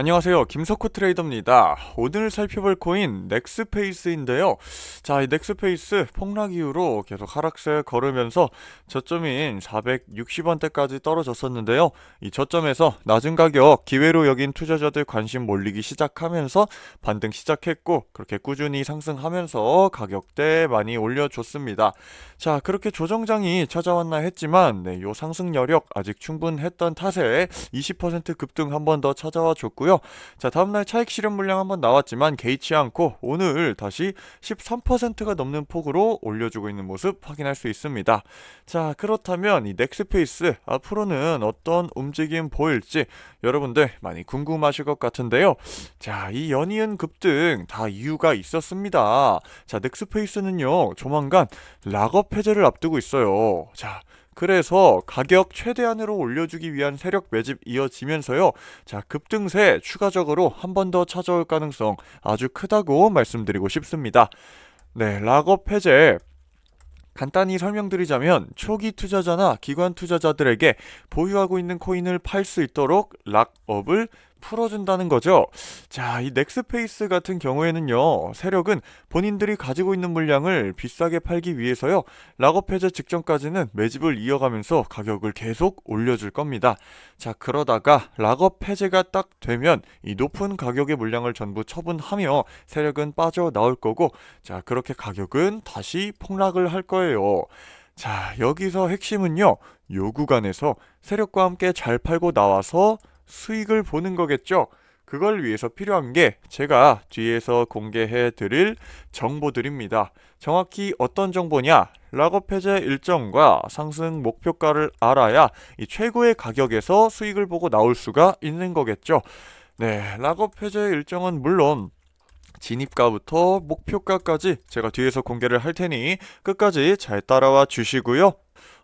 안녕하세요. 김석호 트레이더입니다. 오늘 살펴볼 코인 넥스페이스인데요. 자, 이 넥스페이스 폭락 이후로 계속 하락세 걸으면서 저점인 460원대까지 떨어졌었는데요. 이 저점에서 낮은 가격 기회로 여긴 투자자들 관심 몰리기 시작하면서 반등 시작했고 그렇게 꾸준히 상승하면서 가격대 많이 올려줬습니다. 자, 그렇게 조정장이 찾아왔나 했지만 네, 요 상승 여력 아직 충분했던 탓에 20% 급등 한 번 더 찾아와 줬고요. 자, 다음날 차익 실현 물량 한번 나왔지만 개의치 않고 오늘 다시 13%가 넘는 폭으로 올려주고 있는 모습 확인할 수 있습니다. 자, 그렇다면 이 넥스페이스 앞으로는 어떤 움직임 보일지 여러분들 많이 궁금하실 것 같은데요. 자, 이 연이은 급등 다 이유가 있었습니다. 자, 넥스페이스는요, 조만간 락업 해제를 앞두고 있어요. 자, 그래서 가격 최대한으로 올려주기 위한 세력 매집 이어지면서요. 자, 급등세 추가적으로 한 번 더 찾아올 가능성 아주 크다고 말씀드리고 싶습니다. 네, 락업 해제 간단히 설명드리자면 초기 투자자나 기관 투자자들에게 보유하고 있는 코인을 팔 수 있도록 락업을 풀어준다는 거죠. 자, 이 넥스페이스 같은 경우에는요, 세력은 본인들이 가지고 있는 물량을 비싸게 팔기 위해서요, 락업 해제 직전까지는 매집을 이어가면서 가격을 계속 올려줄 겁니다. 자, 그러다가 락업 해제가 딱 되면 이 높은 가격의 물량을 전부 처분하며 세력은 빠져나올 거고, 자, 그렇게 가격은 다시 폭락을 할 거예요. 자, 여기서 핵심은요, 요 구간에서 세력과 함께 잘 팔고 나와서 수익을 보는 거겠죠. 그걸 위해서 필요한 게 제가 뒤에서 공개해 드릴 정보들입니다. 정확히 어떤 정보냐? 락업 해제 일정과 상승 목표가를 알아야 이 최고의 가격에서 수익을 보고 나올 수가 있는 거겠죠. 네, 락업 해제 일정은 물론 진입가부터 목표가까지 제가 뒤에서 공개를 할 테니 끝까지 잘 따라와 주시고요.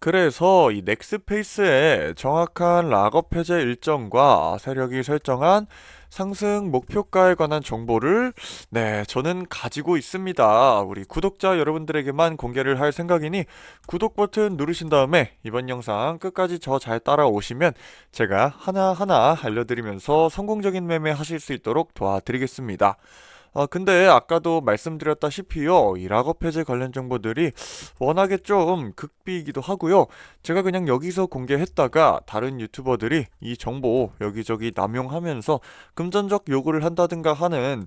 그래서 이 넥스페이스의 정확한 락업 해제 일정과 세력이 설정한 상승 목표가에 관한 정보를 네, 저는 가지고 있습니다. 우리 구독자 여러분들에게만 공개를 할 생각이니 구독 버튼 누르신 다음에 이번 영상 끝까지 저 잘 따라오시면 제가 하나하나 알려드리면서 성공적인 매매 하실 수 있도록 도와드리겠습니다. 아, 근데 아까도 말씀드렸다시피요, 이 락업 해제 관련 정보들이 워낙에 좀 극비이기도 하고요. 제가 그냥 여기서 공개했다가 다른 유튜버들이 이 정보 여기저기 남용하면서 금전적 요구를 한다든가 하는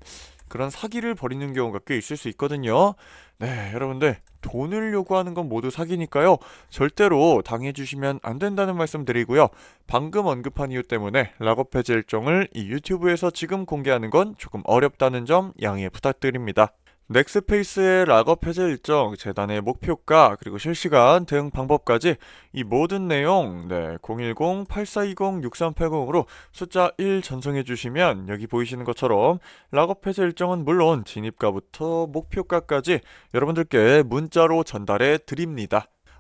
그런 사기를 벌이는 경우가 꽤 있을 수 있거든요. 네, 여러분들 돈을 요구하는 건 모두 사기니까요. 절대로 당해주시면 안 된다는 말씀 드리고요. 방금 언급한 이유 때문에 락업 해제 일정을 이 유튜브에서 지금 공개하는 건 조금 어렵다는 점 양해 부탁드립니다. 넥스페이스의 락업 해제 일정, 재단의 목표가, 그리고 실시간 대응 방법까지 이 모든 내용 네, 010-8420-6380으로 숫자 1 전송해 주시면 여기 보이시는 것처럼 락업 해제 일정은 물론 진입가부터 목표가까지 여러분들께 문자로 전달해 드립니다.